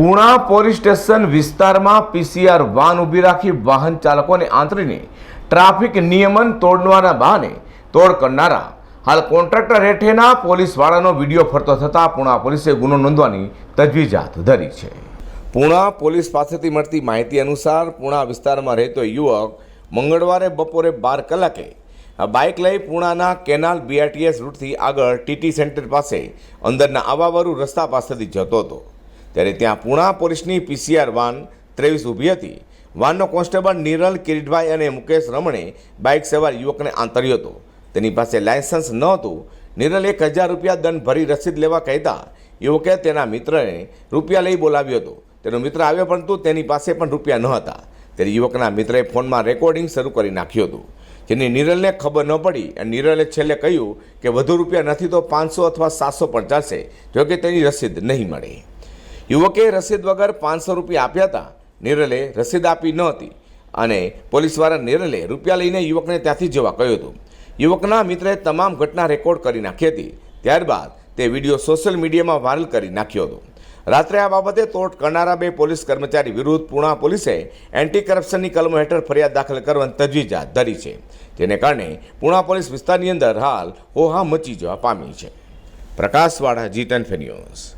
Puna police station વિસ્તારમાં PCR van ઊભી રાખી વાહન ચાલકોને આંતરીને ટ્રાફિક નિયમન તોડવાના બહાને તોડ કરનારા. હાલ કોન્ટ્રાક્ટર હેઠેના પોલીસવાળાનો વીડિયો ફરતો થતાં પૂણા પોલીસે ગુનો નોંધવાની તજવીજ હાથ ધરી છે. પૂણા પોલીસ પાસેથી મળતી માહિતી અનુસાર પૂણા વિસ્તારમાં રહેતો યુવક મંગળવારે બપોરે બાર કલાકે બાઇક લઈ પૂણાના કેનાલ બીઆરટીએસ રૂટથી આગળ ટીટી સેન્ટર પાસે અંદરના આવાવાળું રસ્તા પાસેથી જતો હતો. ત્યારે ત્યાં પૂણા પોલીસની પીસીઆર વાન ત્રેવીસ ઊભી હતી. વાનનો કોન્સ્ટેબલ નિરલ કિરીટભાઈ અને મુકેશ રમણે બાઇક સવાર યુવકને આંતર્યો હતો. તેની પાસે લાયસન્સ ન હતું. નિરલ એક હજાર રૂપિયા દંડ ભરી રસીદ લેવા કહેતા યુવકે તેના મિત્રને રૂપિયા લઈ બોલાવ્યો હતો. તેનો મિત્ર આવ્યો પરંતુ તેની પાસે પણ રૂપિયા ન હતા. ત્યારે યુવકના મિત્રએ ફોનમાં રેકોર્ડિંગ શરૂ કરી નાખ્યું હતું. જેની નિરલને ખબર ન પડી અને નિરલે છેલ્લે કહ્યું કે વધુ રૂપિયા નથી તો પાંચસો અથવા સાતસો પણ ચાલશે, જોકે તેની રસીદ નહીં મળે. યુવકે રસીદ વગર પાંચસો રૂપિયા આપ્યા હતા. નિરલે રસીદ આપી ન હતી અને પોલીસવાળા નિરલે રૂપિયા લઈને યુવકને ત્યાંથી જવા કહ્યું હતું. યુવકના મિત્રએ તમામ ઘટના રેકોર્ડ કરી નાખી હતી. ત્યારબાદ તે વીડિયો સોશિયલ મીડિયામાં વાયરલ કરી નાખ્યો હતો. રાત્રે આ બાબતે તોડ કરનારા બે પોલીસ કર્મચારી વિરુદ્ધ પૂણા પોલીસે એન્ટી કરપ્શનની કલમો હેઠળ ફરિયાદ દાખલ કરવાની તજવીજ હાથ ધરી છે. જેને કારણે પૂણા પોલીસ વિસ્તારની અંદર હાલ હોહા મચી જવા પામી છે. પ્રકાશવાળા જી ટેન ન્યૂઝ.